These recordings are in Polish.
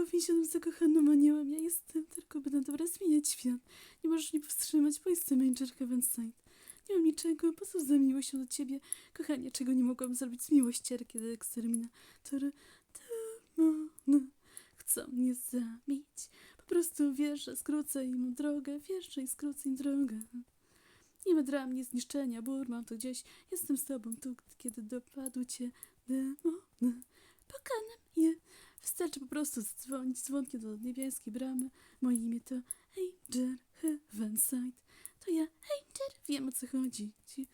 tylko uwięzionym zakochanym aniołem. Ja jestem, tylko będę dobra zmieniać świat. Nie możesz mnie powstrzymać, bo jestem Angel Heavenside. Nie mam niczego, po co za miłością do ciebie? Kochanie, czego nie mogłam zrobić z miłością, kiedy eksterminatory demony chcą mnie zabić. Po prostu wierzę, skrócę im drogę, wierzę i skrócę im drogę. Nie ma dla mnie zniszczenia, bur, mam to gdzieś. Jestem z tobą tu, kiedy dopadły cię demony. Pokonam je. Wystarczy po prostu zadzwonić dzwonkiem do niebieskiej bramy. Moje imię to Angel Heavenside. To ja, Angel, wiem o co chodzi. Ci-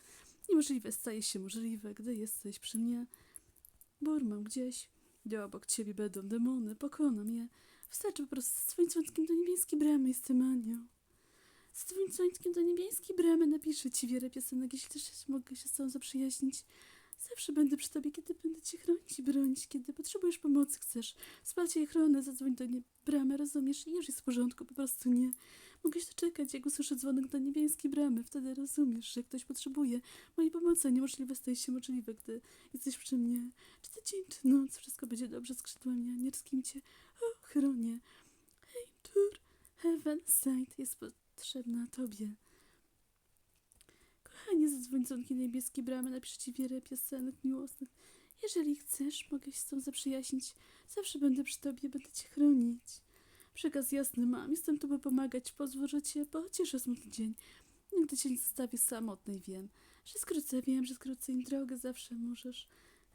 Niemożliwe staje się możliwe, gdy jesteś przy mnie. Bur, mam gdzieś. Gdzie obok ciebie będą demony, pokonam je. Wystarczy po prostu zadzwonić dzwonkiem do niebieskiej bramy, jestem anioł. Zadzwoń dzwonkiem do niebieskiej bramy, napiszę ci wiele piosenek, jeśli też mogę się z tobą zaprzyjaźnić. Zawsze będę przy tobie, kiedy będę cię chronić i bronić, kiedy potrzebujesz pomocy, chcesz wsparcia i ochrony, zadzwoń do nie bramy, rozumiesz? I już jest w porządku, po prostu nie. Mogę się doczekać, jak usłyszę dzwonek do niebieskiej bramy, wtedy rozumiesz, że ktoś potrzebuje mojej pomocy, niemożliwe staje się możliwe, gdy jesteś przy mnie. Czy to dzień, czy noc, wszystko będzie dobrze, skrzydłami anielskim cię ochronię. Hej, tur, heaven side jest potrzebna tobie. Kochanie, zadzwoń dzwonki niebieskiej bramy, napiszę ci wiele piosenek miłosnych. Jeżeli chcesz, mogę się z tą zaprzyjaźnić. Zawsze będę przy tobie, będę cię chronić. Przekaz jasny mam, jestem tu, by pomagać. Pozwól, że cię pocieszę smutny dzień. Nigdy cię nie zostawię samotnej, wiem. Że skrócę, wiem, że skrócę im drogę. Zawsze możesz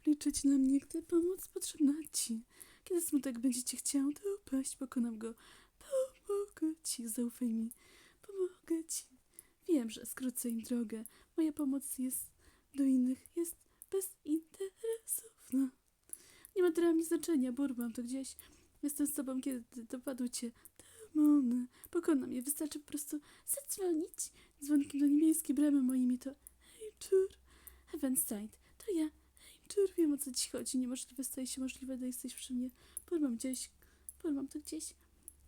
liczyć na mnie, gdy pomoc potrzebna ci. Kiedy smutek będzie cię chciał, to upaść, pokonam go. Pomogę ci, zaufaj mi. Wiem, że skrócę im drogę. Moja pomoc jest do innych, jest bezinteresowna. Nie ma dla mnie znaczenia, bur, mam to gdzieś. Jestem z tobą, kiedy dopadły cię demony. Pokonam je, wystarczy po prostu zadzwonić dzwonkiem do niebieskiej bramy. Moje imię to Angel Heavenside. To ja, Angel, wiem o co ci chodzi. Niemożliwe staje się możliwe, gdy jesteś przy mnie. Bur, mam gdzieś, bur, mam to gdzieś.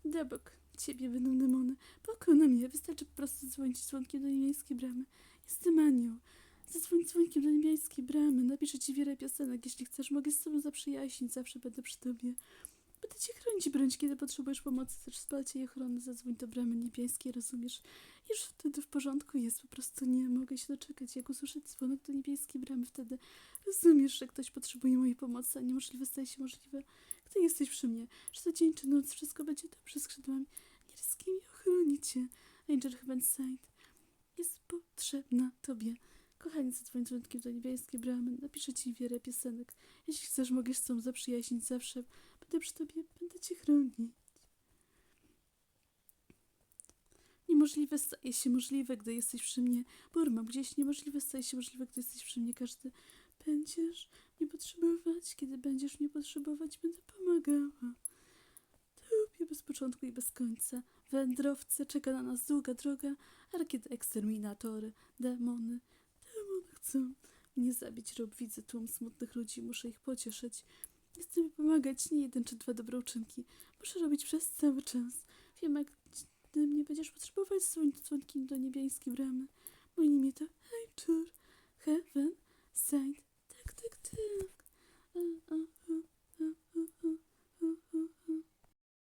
Dobok ciebie będą demony. Pokonam je, wystarczy po prostu dzwonić dzwonkiem do niebieskiej bramy. Jestem anioł. Zadzwoń dzwonkiem do niebieskiej bramy. Napiszę ci wiele piosenek. Jeśli chcesz, mogę z tobą zaprzyjaźnić. Zawsze będę przy tobie. Będę cię chronić bronić, kiedy potrzebujesz pomocy. Też wsparcia i ochrony. Zadzwoń do bramy niebieskiej, rozumiesz? Już wtedy w porządku jest. Po prostu nie mogę się doczekać. Jak usłyszę dzwonek do niebieskiej bramy, wtedy rozumiesz, że ktoś potrzebuje mojej pomocy, a niemożliwe staje się możliwe, gdy jesteś przy mnie. Czy to dzień, czy noc, wszystko będzie dobrze skrzydłami niebieskimi ochroni cię. Angel Heavenside jest potrzebna tobie. Kochanie, zadzwoń dzwonkiem do niebieskiej bramy. Napiszę ci wiele piosenek. Jeśli chcesz, mogę z tobą zaprzyjaźnić zawsze. Będę przy tobie, będę cię chronić. Niemożliwe staje się możliwe, gdy jesteś przy mnie. Burma, gdzieś niemożliwe staje się możliwe, gdy jesteś przy mnie. Każdy będziesz mnie potrzebować. Kiedy będziesz mnie potrzebować, będę pomagała. Tobie bez początku i bez końca. Wędrowcy, czeka na nas długa droga, ale kiedy eksterminatory, demony, demony chcą mnie zabić, rob widzę tłum smutnych ludzi, muszę ich pocieszyć. Chcę mi pomagać, nie jeden czy dwa dobre uczynki. Muszę robić przez cały czas. Wiem, jak gdy mnie będziesz potrzebować, dzwoń dzwonki do niebieskiej bramy. Moje imię to Angel Heaven Side.